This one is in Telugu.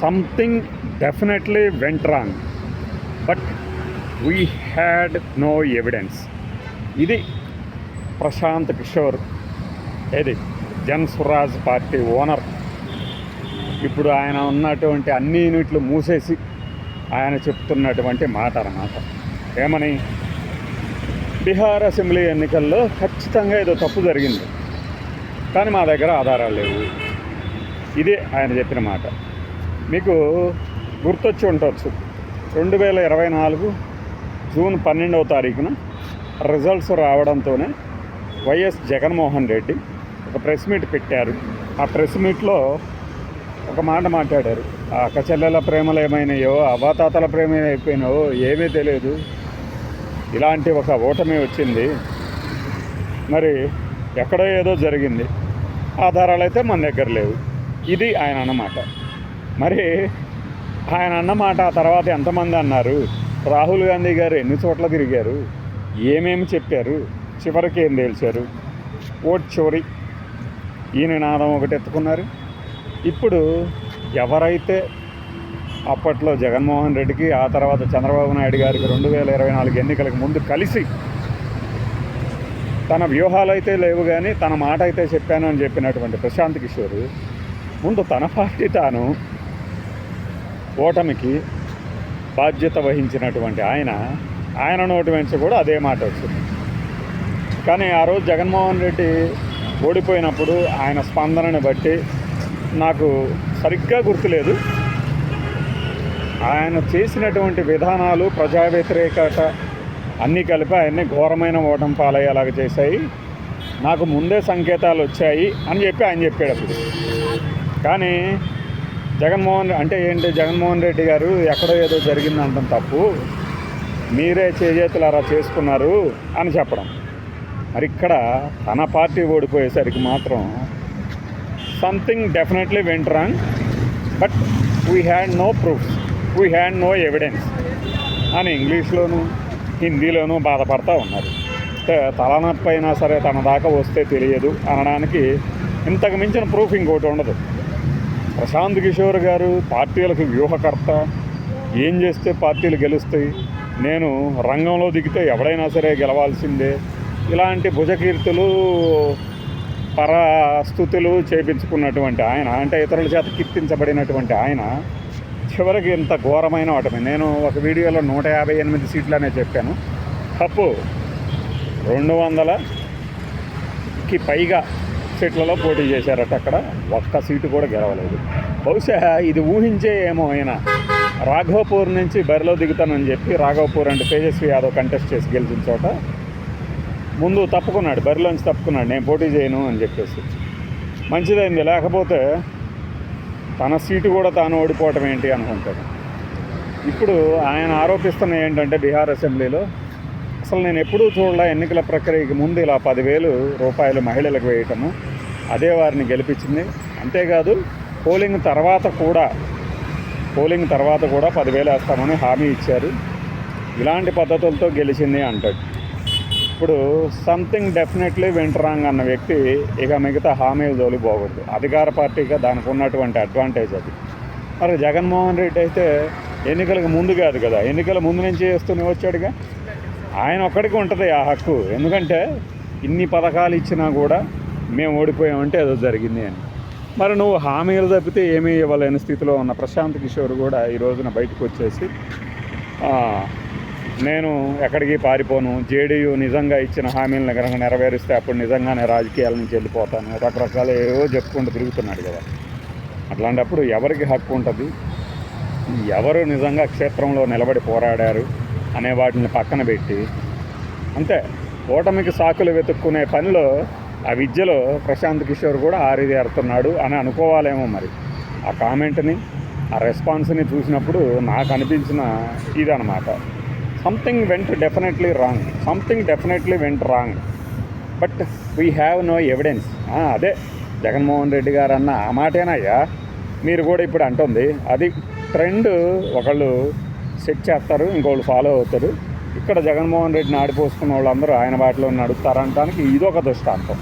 Something definitely went wrong but we had no evidence ఇది ప్రశాంత్ కిషోర్ ఏది? Jan Swaraj party owner. ఇప్పుడు ఆయన ఉన్నటువంటి అన్ని యూనిట్లు మూసేసి ఆయన చెప్తున్నటువంటి మాట అన్నమాట. ఏమని? బీహార్ అసెంబ్లీ ఎన్నికల్లో ఖచ్చితంగా ఏదో తప్పు జరిగింది. కానీ మా దగ్గర ఆధారాలు లేవు. ఇదే ఆయన చెప్పిన మాట. మీకు గుర్తొచ్చి ఉండవచ్చు రెండు వేల ఇరవై నాలుగు జూన్ పన్నెండవ తారీఖున రిజల్ట్స్ రావడంతోనే వైఎస్ జగన్మోహన్ రెడ్డి ఒక ప్రెస్ మీట్ పెట్టారు. ఆ ప్రెస్ మీట్లో ఒక మాట మాట్లాడారు. ఆ అక్క చెల్లెల ప్రేమలు ఏమైనాయో అవాతాతల ప్రేమ అయిపోయినాయో ఏమీ తెలియదు ఇలాంటి ఒక ఓటమి వచ్చింది. మరి ఎక్కడో ఏదో జరిగింది. ఆధారాలు అయితే మన దగ్గర లేవు. ఇది ఆయన అన్నమాట. మరి ఆయన అన్నమాట ఆ తర్వాత ఎంతమంది అన్నారు? రాహుల్ గాంధీ గారు ఎన్ని చోట్ల తిరిగారు? ఏమేమి చెప్పారు? చివరికి ఏం తేల్చారు? ఓట్ చోరీ ఈ నినాదం ఒకటి ఎత్తుకున్నారు. ఇప్పుడు ఎవరైతే అప్పట్లో జగన్మోహన్ రెడ్డికి ఆ తర్వాత చంద్రబాబు నాయుడు గారికి రెండు వేల ఇరవై నాలుగు ఎన్నికలకు ముందు కలిసి తన వ్యూహాలు అయితే లేవు కానీ తన మాట అయితే చెప్పాను అని చెప్పినటువంటి ప్రశాంత్ కిషోర్ ముందు తన పార్టీ తాను ఓటమికి బాధ్యత వహించినటువంటి ఆయన ఆయన నోటి వెంచి కూడా అదే మాట వచ్చింది. కానీ ఆ రోజు జగన్మోహన్ రెడ్డి ఓడిపోయినప్పుడు ఆయన స్పందనని బట్టి నాకు సరిగ్గా గుర్తులేదు. ఆయన చేసినటువంటి విధానాలు ప్రజా వ్యతిరేకత అన్నీ కలిపి ఆయన్ని ఘోరమైన ఓటం పాలయ్యేలాగా చేశాయి. నాకు ముందే సంకేతాలు వచ్చాయి అని చెప్పి ఆయన చెప్పాడు అప్పుడు. కానీ జగన్మోహన్ అంటే ఏంటి? జగన్మోహన్ రెడ్డి గారు ఎక్కడో ఏదో జరిగిందంటాం తప్పు. మీరే చేజేతులు అలా చేసుకున్నారు అని చెప్పడం. మరి ఇక్కడ తన పార్టీ ఓడిపోయేసరికి మాత్రం something definitely went wrong but we had no proofs we had no evidence అని ఇంగ్లీష్లోను హిందీలోనూ బాధపడతా ఉన్నారు. అంటే తలనొప్పి అయినా సరే తన దాకా వస్తే తెలియదు అనడానికి ఇంతకు మించిన ప్రూఫ్ ఇంకోటి ఉండదు. ప్రశాంత్ కిషోర్ గారు పార్టీలకు వ్యూహకర్త. ఏం చేస్తే పార్టీలు గెలుస్తాయి? నేను రంగంలో దిగితే ఎవడైనా సరే గెలవాల్సిందే. ఇలాంటి భుజకీర్తులు పరస్థుతులు చేపించుకున్నటువంటి ఆయన అంటే ఇతరుల చేత కీర్తించబడినటువంటి ఆయన చివరికి ఇంత ఘోరమైన ఓటమి నేను ఒక వీడియోలో నూట యాభై ఎనిమిది సీట్లనే చెప్పాను. తప్పు. రెండు వందలకి పైగా సీట్లలో పోటీ చేశారట అక్కడ. ఒక్క సీటు కూడా గెలవలేదు. బహుశా ఇది ఊహించే ఏమో ఆయన రాఘవపూర్ నుంచి బరిలో దిగుతానని చెప్పి రాఘవపూర్ అంటే తేజస్వి యాదవ్ కంటెస్ట్ చేసి గెలిచిన చోట ముందు తప్పుకున్నాడు. బరిలోంచి తప్పుకున్నాడు. నేను పోటీ చేయను అని చెప్పేసి. మంచిదైంది. లేకపోతే తన సీటు కూడా తాను ఓడిపోవటం ఏంటి అనుకుంటాడు. ఇప్పుడు ఆయన ఆరోపిస్తున్న ఏంటంటే బీహార్ అసెంబ్లీలో అసలు నేను ఎప్పుడూ చూడలే ఎన్నికల ప్రక్రియకి ముందు ఇలా పదివేలు రూపాయలు మహిళలకు వేయటము. అదే వారిని గెలిపించింది. అంతేకాదు పోలింగ్ తర్వాత కూడా పోలింగ్ తర్వాత కూడా పదివేలు వేస్తామని హామీ ఇచ్చారు. ఇలాంటి పద్ధతులతో గెలిచింది అంటాడు. ఇప్పుడు సంథింగ్ డెఫినెట్లీ వింటరాంగ్ అన్న వ్యక్తి ఇక మిగతా హామీలు జోలి పోకూడదు. అధికార పార్టీగా దానికి ఉన్నటువంటి అడ్వాంటేజ్ అది. మరి జగన్మోహన్ రెడ్డి అయితే ఎన్నికలకు ముందు కాదు కదా. ఎన్నికల ముందు నుంచి చేస్తూనే వచ్చాడుగా. ఆయన ఒక్కడికి ఉంటుంది ఆ హక్కు. ఎందుకంటే ఇన్ని పథకాలు ఇచ్చినా కూడా మేము ఓడిపోయామంటే ఏదో జరిగింది అని. మరి నువ్వు హామీలు తప్పితే ఏమీ ఇవ్వలేని స్థితిలో ఉన్న ప్రశాంత్ కిషోర్ కూడా ఈ రోజున బయటకు వచ్చేసి నేను ఎక్కడికి పారిపోను? జేడీయూ నిజంగా ఇచ్చిన హామీలను కనుక నెరవేరిస్తే అప్పుడు నిజంగానే రాజకీయాల నుంచి వెళ్ళిపోతాను. రకరకాల ఏవో చెప్పుకుంటూ తిరుగుతున్నాడు కదా. అట్లాంటప్పుడు ఎవరికి హక్కు ఉంటుంది? ఎవరు నిజంగా క్షేత్రంలో నిలబడి పోరాడారు? అనే వాటిని పక్కన పెట్టి అంతే. ఓటమికి సాకులు వెతుక్కునే పనిలో ఆ విద్యలో ప్రశాంత్ కిషోర్ కూడా ఆరిదేరుతున్నాడు అని అనుకోవాలేమో మరి. ఆ కామెంట్ని ఆ రెస్పాన్స్ని చూసినప్పుడు నాకు అనిపించిన ఇదనమాట something went definitely wrong something definitely went wrong but we have no evidence అదే. జగన్మోహన్ రెడ్డి గారు అన్న ఆ మాటేనయ్యా. మీరు కూడా ఇప్పుడు అంటుంది. అది ట్రెండ్ ఒకళ్ళు సెట్ చేస్తారు ఇంకోళ్ళు ఫాలో అవుతారు. ఇక్కడ జగన్మోహన్ రెడ్డిని ఆడిపోసుకున్న వాళ్ళందరూ ఆయన వాటిలో నడుస్తారనడానికి ఇదొక దృష్టాంతం.